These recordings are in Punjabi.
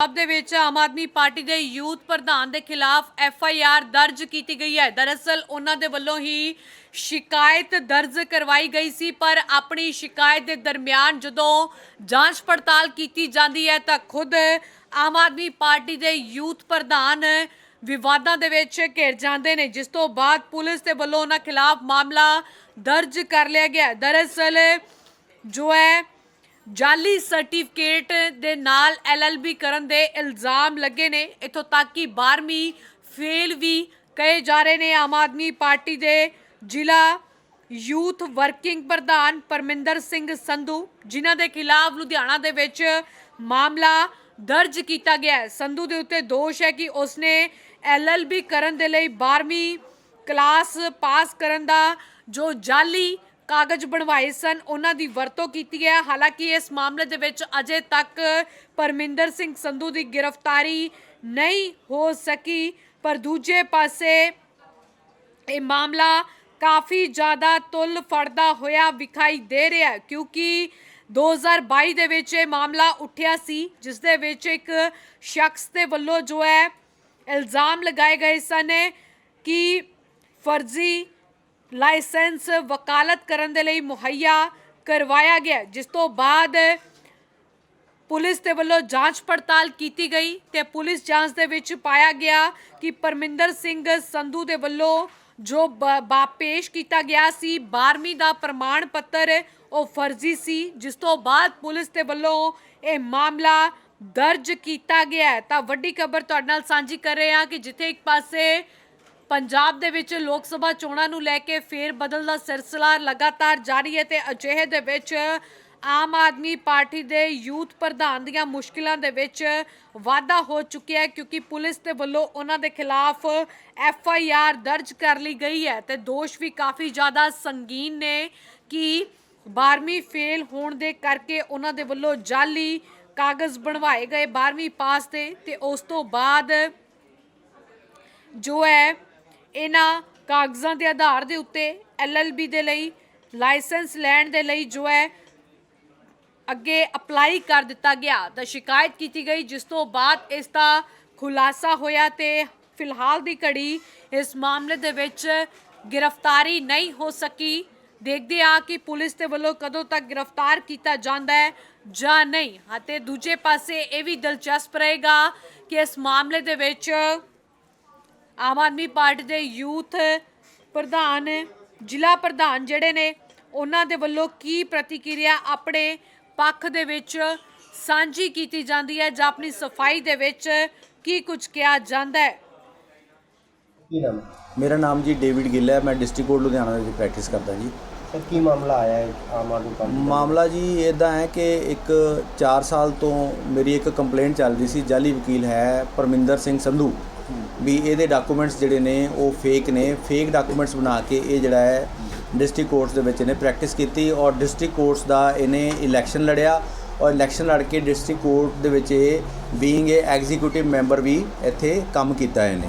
ਪੰਜਾਬ ਦੇ ਵਿੱਚ ਆਮ ਆਦਮੀ ਪਾਰਟੀ ਦੇ ਯੂਥ ਪ੍ਰਧਾਨ ਦੇ ਖਿਲਾਫ ਐਫ ਆਈ ਆਰ ਦਰਜ ਕੀਤੀ ਗਈ ਹੈ। ਦਰਅਸਲ ਉਹਨਾਂ ਦੇ ਵੱਲੋਂ ਹੀ ਸ਼ਿਕਾਇਤ ਦਰਜ ਕਰਵਾਈ ਗਈ ਸੀ, ਪਰ ਆਪਣੀ ਸ਼ਿਕਾਇਤ ਦੇ ਦਰਮਿਆਨ ਜਦੋਂ ਜਾਂਚ ਪੜਤਾਲ ਕੀਤੀ ਜਾਂਦੀ ਹੈ ਤਾਂ ਖੁਦ ਆਮ ਆਦਮੀ ਪਾਰਟੀ ਦੇ ਯੂਥ ਪ੍ਰਧਾਨ ਵਿਵਾਦਾਂ ਦੇ ਵਿੱਚ ਘਿਰ ਜਾਂਦੇ ਨੇ। ਜਿਸ ਤੋਂ ਬਾਅਦ ਪੁਲਿਸ ਦੇ ਵੱਲੋਂ ਉਹਨਾਂ ਖਿਲਾਫ ਮਾਮਲਾ ਦਰਜ ਕਰ ਲਿਆ ਗਿਆ। ਦਰਅਸਲ ਜੋ ਹੈ ਜਾਲੀ ਸਰਟੀਫਿਕੇਟ ਦੇ ਨਾਲ ਐਲਐਲਬੀ ਕਰਨ ਦੇ ਇਲਜ਼ਾਮ ਲੱਗੇ ਨੇ। ਇਥੋਂ ਤੱਕ ਕਿ 12ਵੀਂ ਫੇਲ ਵੀ ਕਹੇ ਜਾ ਰਹੇ ਨੇ। ਆਮ ਆਦਮੀ ਪਾਰਟੀ ਦੇ ਜ਼ਿਲ੍ਹਾ ਯੂਥ ਵਰਕਿੰਗ ਪ੍ਰਧਾਨ ਪਰਮਿੰਦਰ ਸਿੰਘ ਸੰਧੂ, ਜਿਨ੍ਹਾਂ ਦੇ ਖਿਲਾਫ ਲੁਧਿਆਣਾ ਦੇ ਵਿੱਚ ਮਾਮਲਾ ਦਰਜ ਕੀਤਾ ਗਿਆ ਹੈ। ਸੰਧੂ ਦੇ ਉੱਤੇ ਦੋਸ਼ ਹੈ ਕਿ ਉਸਨੇ ਐਲਐਲਬੀ ਕਰਨ ਦੇ ਲਈ 12ਵੀਂ ਕਲਾਸ ਪਾਸ ਕਰਨ ਦਾ ਜੋ ਜਾਲੀ ਕਾਗਜ਼ ਬਣਵਾਏ ਸਨ, ਉਹਨਾਂ ਦੀ ਵਰਤੋਂ ਕੀਤੀ ਹੈ ਹਾਲਾਂਕਿ ਇਸ ਮਾਮਲੇ ਦੇ ਵਿੱਚ ਅਜੇ ਤੱਕ ਪਰਮਿੰਦਰ ਸਿੰਘ ਸੰਧੂ ਦੀ ਗ੍ਰਿਫਤਾਰੀ ਨਹੀਂ ਹੋ ਸਕੀ, ਪਰ ਦੂਜੇ ਪਾਸੇ ਇਹ ਮਾਮਲਾ ਕਾਫੀ ਜ਼ਿਆਦਾ ਤੁਲ ਫੜਦਾ ਹੋਇਆ ਵਿਖਾਈ ਦੇ ਰਿਹਾ ਹੈ, ਕਿਉਂਕਿ 2022 ਦੇ ਵਿੱਚ ਇਹ ਮਾਮਲਾ ਉੱਠਿਆ ਸੀ, ਜਿਸ ਦੇ ਵਿੱਚ ਇੱਕ ਸ਼ਖਸ ਦੇ ਵੱਲੋਂ ਜੋ ਹੈ ਇਲਜ਼ਾਮ ਲਗਾਏ ਗਏ ਸਨ ਕਿ ਫਰਜ਼ੀ ਲਾਇਸੈਂਸ ਵਕਾਲਤ ਕਰਨ ਦੇ ਲਈ ਮੁਹੱਈਆ ਕਰਵਾਇਆ ਗਿਆ ਜਿਸ ਤੋਂ ਬਾਅਦ ਪੁਲਿਸ ਦੇ ਵੱਲੋਂ ਜਾਂਚ ਪੜਤਾਲ ਕੀਤੀ ਗਈ ਤੇ ਪੁਲਿਸ ਜਾਂਚ ਦੇ ਵਿੱਚ ਪਾਇਆ ਗਿਆ ਕਿ ਪਰਮਿੰਦਰ ਸਿੰਘ ਸੰਧੂ ਦੇ ਵੱਲੋਂ ਜੋ ਬ- ਬਾ ਪੇਸ਼ ਕੀਤਾ ਗਿਆ ਸੀ 12ਵੀਂ ਦਾ ਪ੍ਰਮਾਣ ਪੱਤਰ, ਉਹ ਫਰਜ਼ੀ ਸੀ, ਜਿਸ ਤੋਂ ਬਾਅਦ ਪੁਲਿਸ ਦੇ ਵੱਲੋਂ ਇਹ ਮਾਮਲਾ ਦਰਜ ਕੀਤਾ ਗਿਆ ਤਾਂ ਵੱਡੀ ਖਬਰ ਤੁਹਾਡੇ ਨਾਲ ਸਾਂਝੀ ਕਰ ਰਹੇ ਹਾਂ ਕਿ ਜਿੱਥੇ ਇੱਕ ਪਾਸੇ ਪੰਜਾਬ ਦੇ ਵਿੱਚ ਲੋਕ ਸਭਾ ਚੋਣਾਂ ਨੂੰ ਲੈ ਕੇ ਫੇਰ ਬਦਲ ਦਾ ਸਿਲਸਿਲਾ ਲਗਾਤਾਰ ਜਾਰੀ ਹੈ ਤੇ ਅਜਿਹੇ ਦੇ ਵਿੱਚ ਆਮ ਆਦਮੀ ਪਾਰਟੀ ਦੇ ਯੂਥ ਪ੍ਰਧਾਨ ਦੀਆਂ ਮੁਸ਼ਕਿਲਾਂ ਦੇ ਵਿੱਚ ਵਾਧਾ ਹੋ ਚੁੱਕਿਆ ਹੈ ਕਿਉਂਕਿ ਪੁਲਿਸ ਦੇ ਵੱਲੋਂ ਉਹਨਾਂ ਦੇ ਖਿਲਾਫ ਐਫ ਆਈ ਆਰ ਦਰਜ ਕਰ ਲਈ ਗਈ ਹੈ ਤੇ ਦੋਸ਼ ਵੀ ਕਾਫੀ ਜ਼ਿਆਦਾ ਸੰਗੀਨ ਨੇ ਕਿ 12ਵੀਂ ਫੇਲ ਹੋਣ ਦੇ ਕਰਕੇ ਉਹਨਾਂ ਦੇ ਵੱਲੋਂ ਜਾਲੀ ਕਾਗਜ਼ ਬਣਵਾਏ ਗਏ 12ਵੀਂ ਪਾਸ ਦੇ ਤੇ ਉਸ ਤੋਂ ਬਾਅਦ ਜੋ ਹੈ ਇਹਨਾਂ ਕਾਗਜ਼ਾਂ ਦੇ ਆਧਾਰ ਦੇ ਉੱਤੇ ਐਲਐਲਬੀ ਦੇ ਲਈ, ਲਾਇਸੈਂਸ ਲੈਣ ਦੇ ਲਈ ਜੋ ਹੈ, ਅੱਗੇ ਅਪਲਾਈ ਕਰ ਦਿੱਤਾ ਗਿਆ। ਤਾਂ ਸ਼ਿਕਾਇਤ ਕੀਤੀ ਗਈ, ਜਿਸ ਤੋਂ ਬਾਅਦ ਇਸ ਦਾ ਖੁਲਾਸਾ ਹੋਇਆ ਤੇ ਫਿਲਹਾਲ ਦੀ ਘੜੀ ਇਸ ਮਾਮਲੇ ਦੇ ਵਿੱਚ ਗ੍ਰਿਫਤਾਰੀ ਨਹੀਂ ਹੋ ਸਕੀ। ਦੇਖਦੇ ਆ ਕਿ ਪੁਲਿਸ ਦੇ ਵੱਲੋਂ ਕਦੋਂ ਤੱਕ ਗ੍ਰਿਫਤਾਰ ਕੀਤਾ ਜਾਂਦਾ ਹੈ ਜਾਂ ਨਹੀਂ। ਅਤੇ ਦੂਜੇ ਪਾਸੇ ਇਹ ਵੀ ਦਿਲਚਸਪ ਰਹੇਗਾ ਕਿ ਇਸ ਮਾਮਲੇ ਦੇ ਵਿੱਚ ਆਮ ਆਦਮੀ ਪਾਰਟੀ ਦੇ ਯੂਥ ਪ੍ਰਧਾਨ ਜ਼ਿਲ੍ਹਾ ਪ੍ਰਧਾਨ ਜਿਹੜੇ ਨੇ ਉਹਨਾਂ ਦੇ ਵੱਲੋਂ ਕੀ ਪ੍ਰਤੀਕਿਰਿਆ ਆਪਣੇ ਪੱਖ ਦੇ ਵਿੱਚ ਸਾਂਝੀ ਕੀਤੀ ਜਾਂਦੀ ਹੈ ਜਾਂ ਆਪਣੀ ਸਫ਼ਾਈ ਦੇ ਵਿੱਚ ਕੀ ਕੁਝ ਕਿਹਾ ਜਾਂਦਾ ਹੈ? ਕੀ ਨਾਮ? ਹੈ ਮੇਰਾ ਨਾਮ ਜੀ ਡੇਵਿਡ ਗਿੱਲ ਹੈ ਮੈਂ ਡਿਸਟ੍ਰਿਕਟ ਕੋਰਟ ਲੁਧਿਆਣਾ ਦੇ ਵਿੱਚ ਪ੍ਰੈਕਟਿਸ ਕਰਦਾ ਜੀ। ਸਰ ਕੀ ਮਾਮਲਾ ਆਇਆ ਹੈ ਆਮ ਆਦਮੀ ਪਾਰਟੀ ਦਾ? ਮਾਮਲਾ ਜੀ ਇਦਾਂ ਹੈ ਕਿ ਇੱਕ 4 ਸਾਲ ਤੋਂ ਮੇਰੀ ਇੱਕ ਕੰਪਲੇਂਟ ਚੱਲ ਰਹੀ ਸੀ ਜਾਲੀ ਵਕੀਲ ਹੈ ਪਰਮਿੰਦਰ ਸਿੰਘ ਸੰਧੂ। ਵੀ ਇਹਦੇ ਡਾਕੂਮੈਂਟਸ ਜਿਹੜੇ ਨੇ, ਉਹ ਫੇਕ ਨੇ। ਫੇਕ ਡਾਕੂਮੈਂਟਸ ਬਣਾ ਕੇ ਇਹ ਜਿਹੜਾ ਹੈ ਡਿਸਟ੍ਰਿਕਟ ਕੋਰਟਸ ਦੇ ਵਿੱਚ ਇਹਨੇ ਪ੍ਰੈਕਟਿਸ ਕੀਤੀ ਔਰ ਡਿਸਟ੍ਰਿਕਟ ਕੋਰਟਸ ਦਾ ਇਹਨੇ ਇਲੈਕਸ਼ਨ ਲੜਿਆ ਔਰ ਇਲੈਕਸ਼ਨ ਲੜ ਕੇ ਡਿਸਟ੍ਰਿਕਟ ਕੋਰਟ ਦੇ ਵਿੱਚ ਇਹ ਬੀਇੰਗ ਏ ਐਗਜ਼ੀਕਿਊਟਿਵ ਮੈਂਬਰ ਵੀ ਇੱਥੇ ਕੰਮ ਕੀਤਾ ਇਹਨੇ।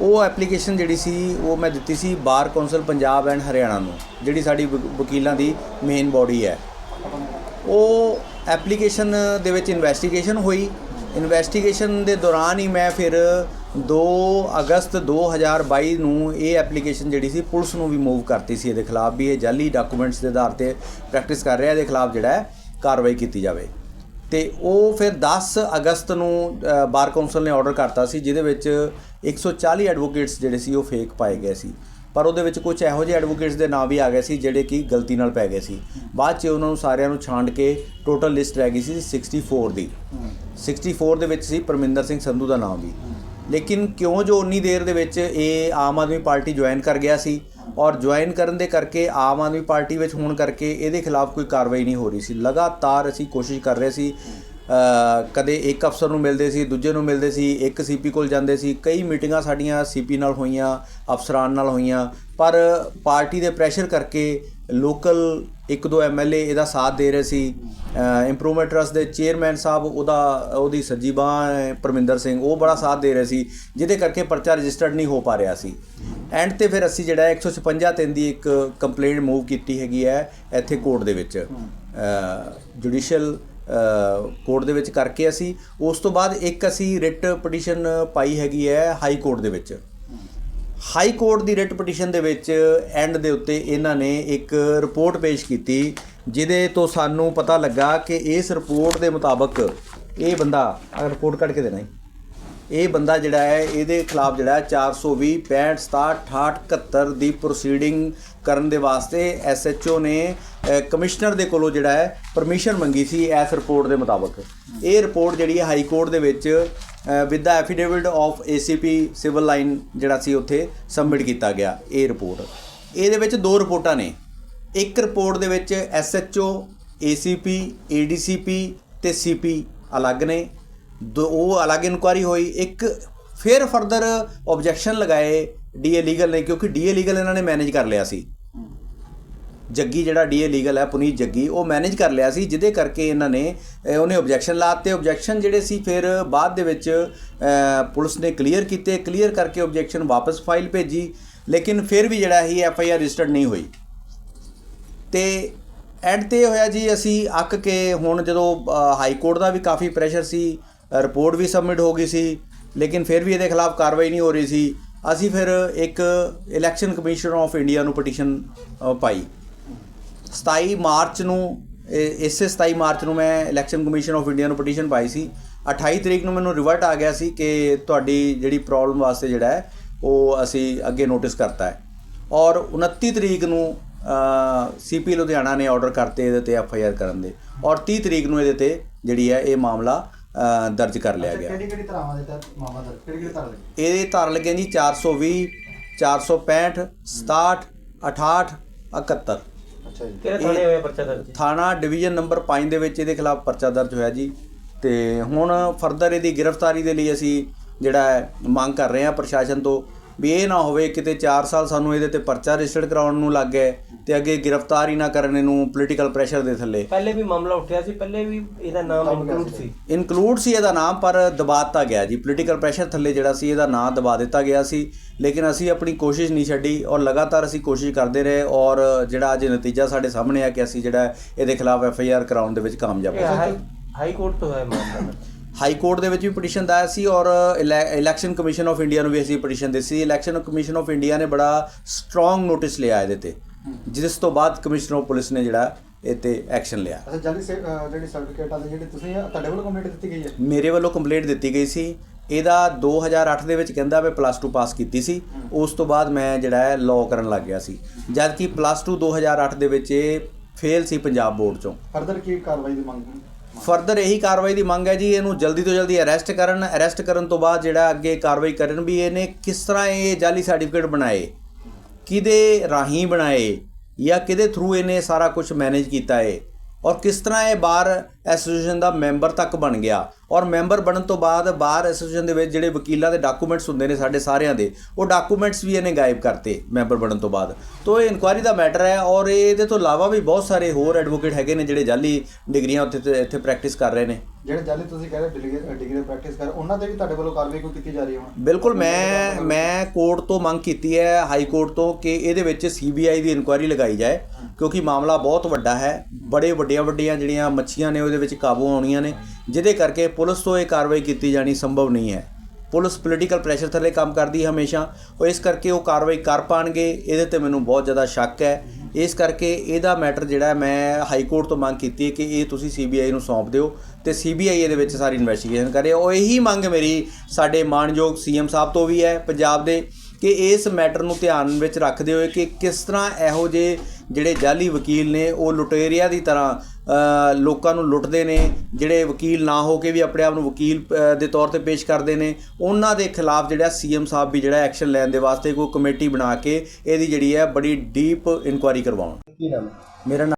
ਉਹ ਐਪਲੀਕੇਸ਼ਨ ਜਿਹੜੀ ਸੀ, ਉਹ ਮੈਂ ਦਿੱਤੀ ਸੀ bar council Punjab and Haryana ਨੂੰ, ਜਿਹੜੀ ਸਾਡੀ ਵਕ- ਵਕੀਲਾਂ ਦੀ ਮੇਨ ਬਾਡੀ ਹੈ। ਉਹ ਐਪਲੀਕੇਸ਼ਨ ਦੇ ਵਿੱਚ ਇਨਵੈਸਟੀਗੇਸ਼ਨ ਹੋਈ। ਇਨਵੈਸਟੀਗੇਸ਼ਨ ਦੇ ਦੌਰਾਨ ਹੀ ਮੈਂ ਫਿਰ 2 ਅਗਸਤ 2022 ਨੂੰ ਇਹ ਐਪਲੀਕੇਸ਼ਨ ਜਿਹੜੀ ਸੀ ਪੁਲਿਸ ਨੂੰ ਵੀ ਮੂਵ ਕਰਤੀ ਸੀ ਇਹਦੇ ਖਿਲਾਫ ਵੀ ਇਹ ਜਾਲੀ ਡਾਕੂਮੈਂਟਸ ਦੇ ਆਧਾਰ ਤੇ ਪ੍ਰੈਕਟਿਸ ਕਰ ਰਿਹਾ ਇਹਦੇ ਖਿਲਾਫ ਜਿਹੜਾ ਹੈ ਕਾਰਵਾਈ ਕੀਤੀ ਜਾਵੇ। ਤੇ ਉਹ ਫਿਰ 10 ਅਗਸਤ ਨੂੰ ਬਾਰ ਕੌਂਸਲ ਨੇ ਆਰਡਰ ਕਰਤਾ ਸੀ ਜਿਹਦੇ ਵਿੱਚ 140 ਐਡਵੋਕੇਟਸ ਜਿਹੜੇ ਸੀ ਉਹ ਫੇਕ ਪਾਏ ਗਏ ਸੀ। ਪਰ ਉਹਦੇ ਵਿੱਚ ਕੁਝ ਇਹੋ ਜਿਹੇ ਐਡਵੋਕੇਟਸ ਦੇ ਨਾਂ ਵੀ ਆ ਗਏ ਸੀ ਜਿਹੜੇ ਕਿ ਗਲਤੀ ਨਾਲ ਪੈ ਗਏ ਸੀ। ਬਾਅਦ 'ਚ ਉਹਨਾਂ ਨੂੰ ਸਾਰਿਆਂ ਨੂੰ ਛਾਂਡ ਕੇ ਟੋਟਲ ਲਿਸਟ ਰਹਿ ਗਈ ਸੀ 64 ਦੀ। 64 ਦੇ ਵਿੱਚ ਸੀ ਪਰਮਿੰਦਰ ਸਿੰਘ ਸੰਧੂ ਦਾ ਨਾਮ ਵੀ। ਲੇਕਿਨ ਕਿਉਂ ਜੋ ਉਨੀ ਦੇਰ ਦੇ ਵਿੱਚ ਇਹ ਆਮ ਆਦਮੀ ਪਾਰਟੀ ਜੁਆਇਨ ਕਰ ਗਿਆ ਸੀ ਔਰ ਜੁਆਇਨ ਕਰਨ ਦੇ ਕਰਕੇ ਆਮ ਆਦਮੀ ਪਾਰਟੀ ਵਿੱਚ ਹੋਣ ਕਰਕੇ ਇਹਦੇ ਖਿਲਾਫ ਕੋਈ ਕਾਰਵਾਈ ਨਹੀਂ ਹੋ ਰਹੀ ਸੀ। ਲਗਾਤਾਰ ਅਸੀਂ ਕੋਸ਼ਿਸ਼ ਕਰ ਰਹੇ ਸੀ ਕਦੇ ਇੱਕ ਅਫਸਰ ਨੂੰ ਮਿਲਦੇ ਸੀ, ਦੂਜੇ ਨੂੰ ਮਿਲਦੇ ਸੀ, ਇੱਕ ਸੀਪੀ ਕੋਲ ਜਾਂਦੇ ਸੀ। ਕਈ ਮੀਟਿੰਗਾਂ ਸਾਡੀਆਂ ਸੀਪੀ ਨਾਲ ਹੋਈਆਂ, ਅਫਸਰਾਂ ਨਾਲ ਹੋਈਆਂ, ਪਰ ਪਾਰਟੀ ਦੇ ਪ੍ਰੈਸ਼ਰ ਕਰਕੇ ਲੋਕਲ ਇੱਕ ਦੋ ਐਮਐਲਏ ਇਹਦਾ ਸਾਥ ਦੇ ਰਹੇ ਸੀ। ਇੰਪਰੂਵਮੈਂਟ ਟਰਸਟ ਦੇ ਚੇਅਰਮੈਨ ਸਾਹਿਬ ਉਹਦਾ ਉਹਦੀ ਸੱਜੀ ਬਾਂਹ ਪਰਮਿੰਦਰ ਸਿੰਘ ਉਹ ਬੜਾ ਸਾਥ ਦੇ ਰਹੇ ਸੀ ਜਿਹਦੇ ਕਰਕੇ ਪਰਚਾ ਰਜਿਸਟਰਡ ਨਹੀਂ ਹੋ ਪਾ ਰਿਹਾ ਸੀ। ਐਂਡ ਤੇ ਫਿਰ ਅਸੀਂ ਜਿਹੜਾ 156 ਤਿੰਨ ਦੀ ਇੱਕ ਕੰਪਲੇਂਟ ਮੂਵ ਕੀਤੀ ਹੈਗੀ ਹੈ ਇੱਥੇ ਕੋਰਟ ਦੇ ਵਿੱਚ। ਜੁਡੀਸ਼ੀਅਲ ਕੋਰਟ ਦੇ ਵਿੱਚ ਕਰਕੇ ਅਸੀਂ ਉਸ ਤੋਂ ਬਾਅਦ ਇੱਕ ਅਸੀਂ ਰਿਟ ਪਟੀਸ਼ਨ ਪਾਈ ਹੈਗੀ ਹੈ ਹਾਈ ਕੋਰਟ ਦੇ ਵਿੱਚ। ਹਾਈ ਕੋਰਟ ਦੀ ਰਿਟ ਪਟੀਸ਼ਨ ਦੇ ਵਿੱਚ ਐਂਡ ਦੇ ਉੱਤੇ ਇਹਨਾਂ ਨੇ ਇੱਕ ਰਿਪੋਰਟ ਪੇਸ਼ ਕੀਤੀ, ਜਿਹਦੇ ਤੋਂ ਸਾਨੂੰ ਪਤਾ ਲੱਗਾ ਕਿ ਇਸ ਰਿਪੋਰਟ ਦੇ ਮੁਤਾਬਕ ਇਹ ਬੰਦਾ, ਅਗਰ ਰਿਪੋਰਟ ਕੱਢ ਕੇ ਦੇਣਾ ਜੀ, ਇਹ ਬੰਦਾ ਜਿਹੜਾ ਹੈ, ਇਹਦੇ ਖਿਲਾਫ ਜਿਹੜਾ ਹੈ 420 65 67 68 71 ਦੀ ਪ੍ਰੋਸੀਡਿੰਗ ਕਰਨ ਦੇ ਵਾਸਤੇ ਐਸਐਚਓ ਨੇ ਕਮਿਸ਼ਨਰ ਦੇ ਕੋਲੋਂ ਜਿਹੜਾ ਹੈ ਪਰਮਿਸ਼ਨ ਮੰਗੀ ਸੀ ਇਸ ਰਿਪੋਰਟ ਦੇ ਮੁਤਾਬਕ। ਇਹ ਰਿਪੋਰਟ ਜਿਹੜੀ ਹੈ ਹਾਈ ਕੋਰਟ ਦੇ ਵਿੱਚ with the affidavit of ACP civil line ਜਿਹੜਾ ਸੀ ਉੱਥੇ ਸਬਮਿਟ ਕੀਤਾ ਗਿਆ, ਇਹ ਰਿਪੋਰਟ ਇਹਦੇ ਵਿੱਚ ਦੋ ਰਿਪੋਰਟਾਂ ਨੇ। ਇੱਕ ਰਿਪੋਰਟ ਦੇ ਵਿੱਚ ਐਸਐਚਓ ਏਸੀਪੀ ਏਡੀਸੀਪੀ ਤੇ ਸੀਪੀ ਅਲੱਗ ਨੇ। ਦੋ, ਉਹ ਅਲੱਗ ਇਨਕੁਆਰੀ ਹੋਈ। ਇੱਕ ਫਿਰ ਫਰਦਰ ਆਬਜੈਕਸ਼ਨ ਲਗਾਏ ਡੀਏ ਲੀਗਲ ਨੇ, ਕਿਉਂਕਿ ਡੀਏ ਲੀਗਲ ਇਹਨਾਂ ਨੇ ਮੈਨੇਜ ਕਰ ਲਿਆ ਸੀ। ਜੱਗੀ ਜਿਹੜਾ ਡੀਏ ਲੀਗਲ ਹੈ ਪੁਨੀਤ ਜੱਗੀ ਉਹ ਮੈਨੇਜ ਕਰ ਲਿਆ ਸੀ ਜਿਹਦੇ ਕਰਕੇ ਇਹਨਾਂ ਨੇ ਅਹ, ਉਹਨੇ ਆਬਜੈਕਸ਼ਨ ਲਾਤੇ ਆਬਜੈਕਸ਼ਨ ਜਿਹੜੇ ਸੀ ਫਿਰ ਬਾਅਦ ਦੇ ਵਿੱਚ ਪੁਲਿਸ ਨੇ ਕਲੀਅਰ ਕੀਤੇ। ਕਲੀਅਰ ਕਰਕੇ ਆਬਜੈਕਸ਼ਨ ਵਾਪਸ ਫਾਈਲ ਭੇਜੀ। ਲੇਕਿਨ ਫਿਰ ਵੀ ਜਿਹੜਾ ਹੀ ਐਫ ਆਈ ਆਰ ਰਜਿਸਟਰਡ ਨਹੀਂ ਹੋਈ। ਤੇ ਐਂਡ ਤੇ ਇਹ ਹੋਇਆ ਜੀ ਅਸੀਂ ਅੱਕ ਕੇ ਹੁਣ ਜਦੋਂ ਹਾਈ ਕੋਰਟ ਦਾ ਵੀ ਕਾਫੀ ਪ੍ਰੈਸ਼ਰ ਸੀ ਰਿਪੋਰਟ ਵੀ ਸਬਮਿਟ ਹੋ ਗਈ ਸੀ ਲੇਕਿਨ ਫਿਰ ਵੀ ਇਹਦੇ ਖਿਲਾਫ ਕਾਰਵਾਈ ਨਹੀਂ ਹੋ ਰਹੀ ਸੀ। ਅਸੀਂ ਫਿਰ ਇੱਕ ਇਲੈਕਸ਼ਨ ਕਮਿਸ਼ਨ ਆਫ ਇੰਡੀਆ ਨੂੰ ਪਟੀਸ਼ਨ ਪਾਈ। 27 ਮਾਰਚ ਨੂੰ ਇਸੇ 27 ਮਾਰਚ ਨੂੰ ਮੈਂ ਇਲੈਕਸ਼ਨ ਕਮਿਸ਼ਨ ਆਫ ਇੰਡੀਆ ਨੂੰ ਪਟੀਸ਼ਨ ਪਾਈ ਸੀ। 28 ਤਰੀਕ ਨੂੰ ਮੈਨੂੰ ਰਿਵਰਟ ਆ ਗਿਆ ਸੀ ਕਿ ਤੁਹਾਡੀ ਜਿਹੜੀ ਪ੍ਰੋਬਲਮ ਵਾਸਤੇ ਜਿਹੜਾ ਹੈ ਉਹ ਅਸੀਂ ਅੱਗੇ ਨੋਟਿਸ ਕਰਤਾ ਹੈ। ਔਰ 29 ਤਰੀਕ ਨੂੰ ਸੀਪੀ ਲੁਧਿਆਣਾ ਨੇ ਆਰਡਰ ਕਰਤੇ ਇਹਦੇ ਤੇ ਐਫ ਆਈ ਆਰ ਕਰਨ ਦੇ। ਔਰ 30 ਤਰੀਕ ਨੂੰ ਇਹਦੇ ਤੇ ਜਿਹੜੀ ਹੈ ਇਹ ਮਾਮਲਾ ਦਰਜ ਕਰ ਲਿਆ ਗਿਆ। ਕਿਹੜੀ ਕਿਹੜੀ ਧਾਰਾਵਾਂ ਦੇ ਤਹਿਤ ਮਾਮਲਾ ਦਰਜ ਕਿਹੜੀ ਕਿਹੜੀ ਧਾਰਾ ਦੇ ਇਹਦੇ ਧਾਰ ਲੱਗੇ ਜੀ 420 465 67 68 71 ਅੱਛਾ ਜੀ। ਕਿਹੜੇ ਥਾਣੇ ਹੋਇਆ ਪਰਚਾ ਦਰਜ? ਥਾਣਾ ਡਿਵੀਜ਼ਨ ਨੰਬਰ 5 ਦੇ ਵਿੱਚ ਇਹਦੇ ਖਿਲਾਫ ਪਰਚਾ ਦਰਜ ਹੋਇਆ ਜੀ। ਤੇ ਹੁਣ ਫਰਦਰ ਇਹਦੀ ਗ੍ਰਿਫਤਾਰੀ ਦੇ ਲਈ ਅਸੀਂ ਜਿਹੜਾ ਮੰਗ ਕਰ ਰਹੇ ਹਾਂ ਪ੍ਰਸ਼ਾਸਨ ਤੋਂ। ਵੀ ਇਹ ਨਾ ਹੋਵੇ ਕਿਤੇ 4 ਸਾਲ ਸਾਨੂੰ ਇਹਦੇ ਤੇ ਪਰਚਾ ਰਜਿਸਟਰਡ ਕਰਾਉਣ ਨੂੰ ਲੱਗ ਗਏ ਤੇ ਅੱਗੇ ਗ੍ਰਿਫਤਾਰ ਹੀ ਨਾ ਕਰਨ ਇਹਨੂੰ ਪੋਲੀਟੀਕਲ ਪ੍ਰੈਸ਼ਰ ਦੇ ਥੱਲੇ। ਪਹਿਲੇ ਵੀ ਮਾਮਲਾ ਉੱਠਿਆ ਸੀ ਪਹਿਲੇ ਵੀ ਇਹਦਾ ਨਾਮ ਇਨਕਲੂਡ ਸੀ। ਇਨਕਲੂਡ ਸੀ ਇਹਦਾ ਨਾਮ ਪਰ ਦਬਾ ਦਿੱਤਾ ਗਿਆ ਜੀ। ਪੋਲੀਟੀਕਲ ਪ੍ਰੈਸ਼ਰ ਥੱਲੇ ਜਿਹੜਾ ਸੀ ਇਹਦਾ ਨਾਮ ਦਬਾ ਦਿੱਤਾ ਗਿਆ ਸੀ। ਲੇਕਿਨ ਅਸੀਂ ਆਪਣੀ ਕੋਸ਼ਿਸ਼ ਨਹੀਂ ਛੱਡੀ ਔਰ ਲਗਾਤਾਰ ਅਸੀਂ ਕੋਸ਼ਿਸ਼ ਕਰਦੇ ਰਹੇ ਔਰ ਜਿਹੜਾ ਅੱਜ ਨਤੀਜਾ ਸਾਡੇ ਸਾਹਮਣੇ ਆ ਕਿ ਅਸੀਂ ਜਿਹੜਾ ਇਹਦੇ ਖਿਲਾਫ ਐਫ ਆਈ ਆਰ ਕਰਾਉਣ ਦੇ ਵਿੱਚ ਕਾਮਯਾਬ ਹੋਏ ਹਾਈ ਕੋਰਟ ਤੋਂ ਹੈ ਮਾਮਲਾ। ਹਾਈ ਕੋਰਟ ਦੇ ਵਿੱਚ ਵੀ ਪਟੀਸ਼ਨ ਦਾਇਰ ਸੀ ਔਰ ele- election commission of India ਨੂੰ ਵੀ ਅਸੀਂ ਪਟੀਸ਼ਨ ਦਿੱਤੀ ਸੀ। ਇਲੈਕਸ਼ਨ ਕਮਿਸ਼ਨ ਆਫ ਇੰਡੀਆ ਨੇ ਬੜਾ ਸਟਰੋਂਗ ਨੋਟਿਸ ਲਿਆ ਇਹਦੇ ਤੇ ਜਿਸ ਤੋਂ ਬਾਅਦ ਕਮਿਸ਼ਨਰ ਆਫ ਪੁਲਿਸ ਨੇ ਜਿਹੜਾ ਇਹ ਤੇ ਐਕਸ਼ਨ ਲਿਆ। ਅੱਛਾ ਜਾਲੀ ਸੇ- ਅਹ ਜਿਹੜੀ ਸਰਟੀਫਿਕੇਟ ਆ ਜਿਹੜੀ ਤੁਸੀਂ ਤੁਹਾਡੇ ਵੱਲੋਂ ਕੰਪਲੀਟ ਦਿੱਤੀ ਗਈ ਹੈ? ਮੇਰੇ ਵੱਲੋਂ ਕੰਪਲੇਂਟ ਦਿੱਤੀ ਗਈ ਸੀ। ਇਹਦਾ 2008 ਦੇ ਵਿੱਚ ਕਹਿੰਦਾ ਮੈਂ ਪਲੱਸ 2 ਪਾਸ ਕੀਤੀ ਸੀ। ਉਸ ਤੋਂ ਬਾਅਦ ਮੈਂ ਜਿਹੜਾ ਹੈ ਲਾਅ ਕਰਨ ਲੱਗ ਗਿਆ ਸੀ। ਜਦ ਕਿ ਪਲੱਸ 2 2008 ਦੇ ਵਿੱਚ ਇਹ ਫੇਲ ਸੀ ਪੰਜਾਬ ਬੋਰਡ ਚੋਂ। ਫਰਦਰ ਕੀ ਕਾਰਵਾਈ ਦੀ ਮੰਗ ਫਰਦਰ ਇਹੀ ਕਾਰਵਾਈ ਦੀ ਮੰਗ ਹੈ ਜੀ, ਇਹਨੂੰ ਜਲਦੀ ਤੋਂ ਜਲਦੀ ਅਰੈਸਟ ਕਰਨ ਅਰੈਸਟ ਕਰਨ ਤੋਂ ਬਾਅਦ ਜਿਹੜਾ ਅੱਗੇ ਕਾਰਵਾਈ ਕਰਨ ਵੀ ਇਹਨੇ ਕਿਸ ਤਰ੍ਹਾਂ ਇਹ ਜਾਲੀ ਸਰਟੀਫਿਕੇਟ ਬਣਾਏ, ਕਿਹਦੇ ਰਾਹੀਂ ਬਣਾਏ ਜਾਂ ਕਿਹਦੇ ਥਰੂ ਇਹਨੇ ਸਾਰਾ ਕੁਝ ਮੈਨੇਜ ਕੀਤਾ ਹੈ ਔਰ ਕਿਸ ਤਰ੍ਹਾਂ ਇਹ ਬਾਹਰ ਐਸੋਸੀਏਸ਼ਨ ਦਾ ਮੈਂਬਰ ਤੱਕ ਬਣ ਗਿਆ। ਔਰ ਮੈਂਬਰ ਬਣਨ ਤੋਂ ਬਾਅਦ ਬਾਰ ਐਸੋਸੀਏਸ਼ਨ ਦੇ ਵਿੱਚ ਜਿਹੜੇ ਵਕੀਲਾਂ ਦੇ ਡਾਕੂਮੈਂਟਸ ਹੁੰਦੇ ਨੇ ਸਾਡੇ ਸਾਰਿਆਂ ਦੇ ਉਹ ਡਾਕੂਮੈਂਟਸ ਵੀ ਇਹਨੇ ਗਾਇਬ ਕਰਤੇ ਮੈਂਬਰ ਬਣਨ ਤੋਂ ਬਾਅਦ। ਤੋਂ ਇਹ ਇਨਕੁਆਇਰੀ ਦਾ ਮੈਟਰ ਹੈ ਔਰ ਇਹਦੇ ਤੋਂ ਇਲਾਵਾ ਵੀ ਬਹੁਤ ਸਾਰੇ ਹੋਰ ਐਡਵੋਕੇਟ ਹੈਗੇ ਨੇ ਜਿਹੜੇ ਜਾਲੀ ਡਿਗਰੀਆਂ ਉੱਥੇ ਤੇ ਇੱਥੇ ਪ੍ਰੈਕਟਿਸ ਕਰ ਰਹੇ ਨੇ। ਜਿਹੜੇ ਜਾਲੀ ਤੁਸੀਂ ਕਹਿ ਰਹੇ ਡਿਗਰੀ ਡਿਗਰੀ ਪ੍ਰੈਕਟਿਸ ਕਰ ਉਹਨਾਂ ਤੇ ਵੀ ਤੁਹਾਡੇ ਵੱਲੋਂ ਕਾਰਵਾਈ ਕੋਈ ਕੀਤੀ ਜਾ ਰਹੀ ਹੈ ਹੁਣ? ਬਿਲਕੁਲ ਮੈਂ ਮੈਂ ਕੋਰਟ ਤੋਂ ਮੰਗ ਕੀਤੀ ਹੈ ਹਾਈ ਕੋਰਟ ਤੋਂ ਕਿ ਇਹਦੇ ਵਿੱਚ ਸੀਬੀਆਈ ਦੀ ਇਨਕੁਆਇਰੀ ਲਗਾਈ ਜਾਏ ਕਿਉਂਕਿ ਮਾਮਲਾ ਬਹੁਤ ਵੱਡਾ ਹੈ ਬੜੇ ਵੱਡੀਆਂ ਵੱਡੀਆਂ ਜਿਹੜੀਆਂ ਮੱਛੀਆਂ ਨੇ ਉਹਦੇ ਵਿੱਚ ਕਾਬੂ ਆਉਣੀਆਂ ਨੇ, ਜਿਹਦੇ ਕਰਕੇ ਪੁਲਿਸ ਤੋਂ ਇਹ ਕਾਰਵਾਈ ਕੀਤੀ ਜਾਣੀ ਸੰਭਵ ਨਹੀਂ ਹੈ। ਪੁਲਿਸ ਪੋਲੀਟੀਕਲ ਪ੍ਰੈਸ਼ਰ ਥੱਲੇ ਕੰਮ ਕਰਦੀ ਹੈ ਹਮੇਸ਼ਾ। ਉਹ ਇਸ ਕਰਕੇ ਉਹ ਕਾਰਵਾਈ ਕਰ ਪਾਣਗੇ, ਇਹਦੇ ਤੇ ਮੈਨੂੰ ਬਹੁਤ ਜ਼ਿਆਦਾ ਸ਼ੱਕ ਹੈ। ਇਸ ਕਰਕੇ ਇਹਦਾ ਮੈਟਰ ਜਿਹੜਾ ਮੈਂ ਹਾਈ ਕੋਰਟ ਤੋਂ ਮੰਗ ਕੀਤੀ ਹੈ ਕਿ ਇਹ ਤੁਸੀਂ ਸੀਬੀਆਈ ਨੂੰ ਸੌਂਪ ਦਿਓ ਤੇ ਸੀਬੀਆਈ ਇਹਦੇ ਵਿੱਚ ਸਾਰੀ ਇਨਵੈਸਟੀਗੇਸ਼ਨ ਕਰੇ। ਉਹ ਇਹੀ ਮੰਗ ਮੇਰੀ ਸਾਡੇ ਮਾਨਯੋਗ ਸੀਐਮ ਸਾਹਿਬ ਤੋਂ ਵੀ ਹੈ, ਪੰਜਾਬ ਦੇ, ਕਿ ਇਸ ਮੈਟਰ ਨੂੰ ਧਿਆਨ ਵਿੱਚ ਰੱਖਦੇ ਹੋਏ ਕਿ ਕਿਸ ਤਰ੍ਹਾਂ ਇਹੋ ਜਿਹੇ ਜਿਹੜੇ ਜਾਲੀ ਵਕੀਲ ਨੇ, ਉਹ ਲੁਟੇਰਿਆਂ ਦੀ ਤਰ੍ਹਾਂ ਲੋਕਾਂ ਨੂੰ ਲੁੱਟਦੇ ਨੇ ਜਿਹੜੇ ਵਕੀਲ ਨਾ ਹੋ ਕੇ ਵੀ ਆਪਣੇ ਆਪ ਨੂੰ ਵਕੀਲ ਦੇ ਤੌਰ ਤੇ ਪੇਸ਼ ਕਰਦੇ ਨੇ ਉਹਨਾਂ ਦੇ ਖਿਲਾਫ ਜਿਹੜਾ ਸੀਐਮ ਸਾਹਿਬ ਵੀ ਜਿਹੜਾ ਐਕਸ਼ਨ ਲੈਣ ਦੇ ਵਾਸਤੇ ਕੋਈ ਕਮੇਟੀ ਬਣਾ ਕੇ ਇਹਦੀ ਜਿਹੜੀ ਹੈ ਬੜੀ ਡੀਪ ਇਨਕੁਆਇਰੀ ਕਰਵਾਉਣ। ਕੀ ਨਾਮ ਮੇਰਾ ਨਾਮ